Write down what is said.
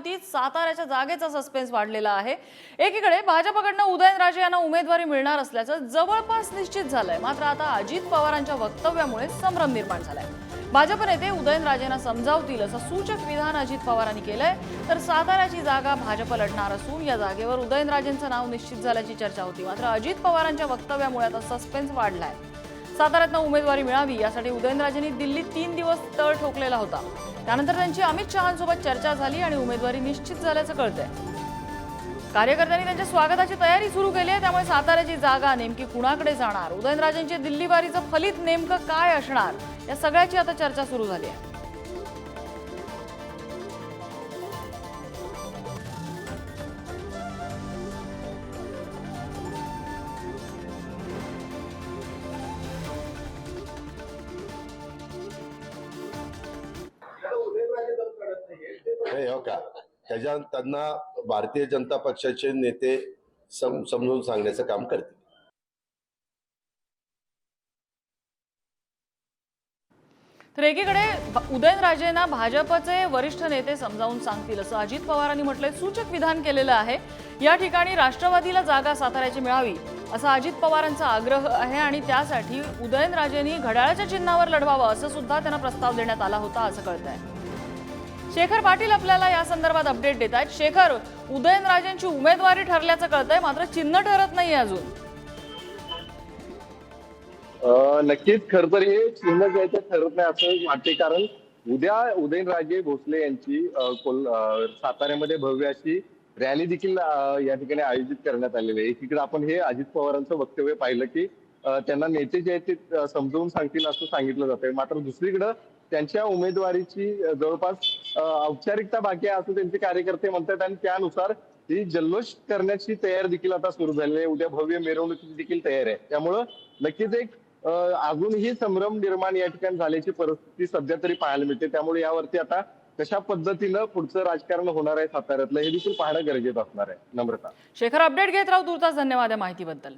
महायुतीत साताऱ्याच्या जागेचा सस्पेन्स वाढलेला आहे. एकीकडे भाजपकडनं उदयनराजे यांना उमेदवारी मिळणार असल्याचं जवळपास निश्चित झालंय. मात्र आता अजित पवारांच्या वक्तव्यामुळे संभ्रम निर्माण झालाय. भाजप नेते उदयनराजेंना समजावतील असं सूचक विधान अजित पवारांनी केलंय. तर साताऱ्याची जागा भाजप लढणार असून या जागेवर उदयनराजेंचं नाव निश्चित झाल्याची चर्चा होती. मात्र अजित पवारांच्या वक्तव्यामुळे आता सस्पेन्स वाढलाय. साताऱ्यातनं उमेदवारी मिळावी यासाठी उदयनराजेंनी दिल्लीत तीन दिवस तळ ठोकलेला होता. त्यानंतर त्यांची अमित शहांसोबत चर्चा झाली आणि उमेदवारी निश्चित झाल्याचं कळतंय. कार्यकर्त्यांनी त्यांच्या स्वागताची तयारी सुरू केली आहे त्यामुळे साताऱ्याची जागा नेमकी कुणाकडे जाणार? उदयनराजेंची दिल्लीवारीचं फलित नेमकं काय असणार? या सगळ्याची आता चर्चा सुरू झाली आहे. नाही हो का? त्याच्या त्यांना भारतीय जनता पक्षाचे नेते सम समजून सांगण्याचं काम करतील. तर एकीकडे उदयनराजेंना भाजपचे वरिष्ठ नेते समजावून सांगतील असं अजित पवारांनी म्हटलंय सूचक विधान केलेलं आहे. या ठिकाणी राष्ट्रवादीला जागा साताऱ्याची मिळावी असा अजित पवारांचा आग्रह आहे आणि त्यासाठी उदयनराजेंनी घड्याळाच्या चिन्हावर लढवावं असं सुद्धा त्यांना प्रस्ताव देण्यात आला होता असं कळत आहे शेखर पाटील आपल्याला या संदर्भात अपडेट देत आहेत. शेखर उदयनराजेंची उमेदवारी ठरल्याचं कळतंय मात्र चिन्ह ठरत नाही अजून. नक्कीच खर तर हे चिन्ह घ्यायचं ठरत नाही असं वाटते कारण उद्या उदयनराजे भोसले यांची कोल- साताऱ्यामध्ये भव्य अशी रॅली देखील या ठिकाणी आयोजित करण्यात आलेली आहे. एकीकडे आपण हे अजित पवारांचं वक्तव्य पाहिलं की त्यांना नेते जे आहेत ते समजवून सांगतील असं सांगितलं जातंय. मात्र दुसरीकडं त्यांच्या उमेदवारीची जवळपास औपचारिकता बाकी आहे असं त्यांचे कार्यकर्ते म्हणतात. आणि त्यानुसार ही जल्लोष करण्याची तयारी देखील आता सुरू झालेली आहे. उद्या भव्य मिरवणुकीची देखील तयारी आहे. त्यामुळं नक्कीच एक अजूनही संभ्रम निर्माण या ठिकाणी झाल्याची परिस्थिती सध्या तरी पाहायला मिळते. त्यामुळे यावरती आता कशा पद्धतीनं पुढचं राजकारण होणार आहे साताऱ्यातलं हे देखील पाहणं गरजेचं असणार आहे. नम्रता. शेखर अपडेट घेत राहू तुर्तास धन्यवाद या माहितीबद्दल.